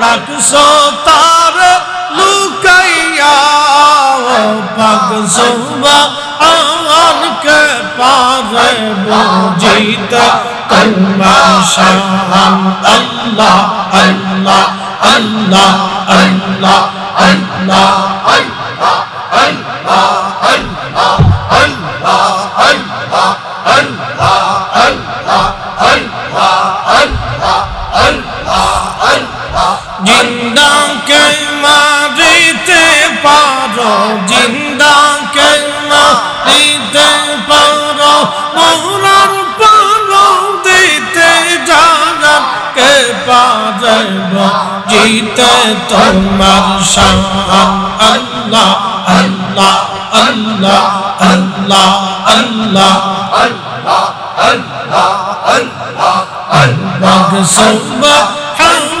রাখছো তার লুকাইয়া ও পাক সুবহানকে পারে বুঝিতে তোমার শান আল্লাহ আল্লাহ আল্লাহ আল্লাহ আল্লাহ জিন্দাকে পারো জিন্দাকে মারিতে পারো মরার পারো, দিতে জানার কে পারব জিতে তোমার শান আল্লাহ আল্লাহ আল্লাহ আল্লাহ আল্লাহ বাগ সুবহানকে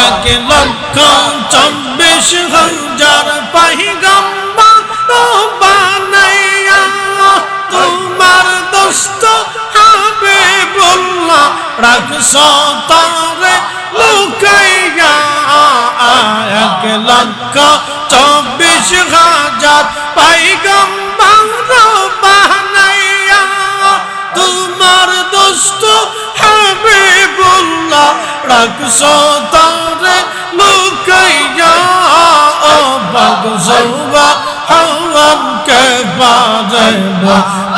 এক লক্ষ চব্বিশ হাজার পাহিগম্বর বানাইয়া তোমার দোস্ত হবে বললা রাখস তারে লুকাইয়া এক লক্ষ রাখছ তারে লুকাইয়া ও বাগ সৌবা হাওয়ামকে বাজব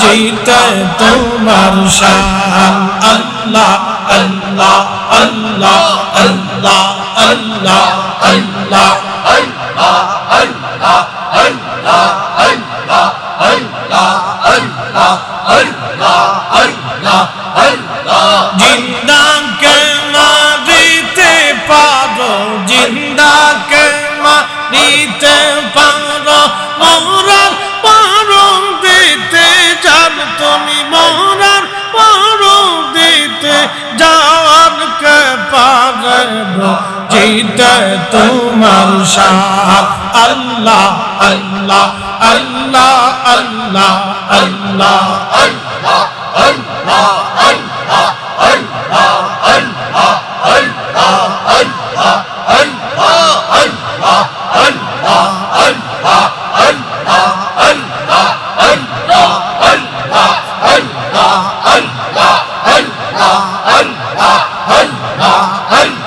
জিতে তোমার শান আল্লাহ আল্লাহ আল্লাহ আল্লাহ আল্লাহ আল্লাহ জিন্দাকে জিন্দাকে মারিতে পারো? মরার পারো দিতে জান তুমি, মরার পারো দিতে জান কে পারব? জিতে তোমার সাথ আল্লাহ আল্লাহ আল্লাহ আল্লাহ আল্লাহ। Allah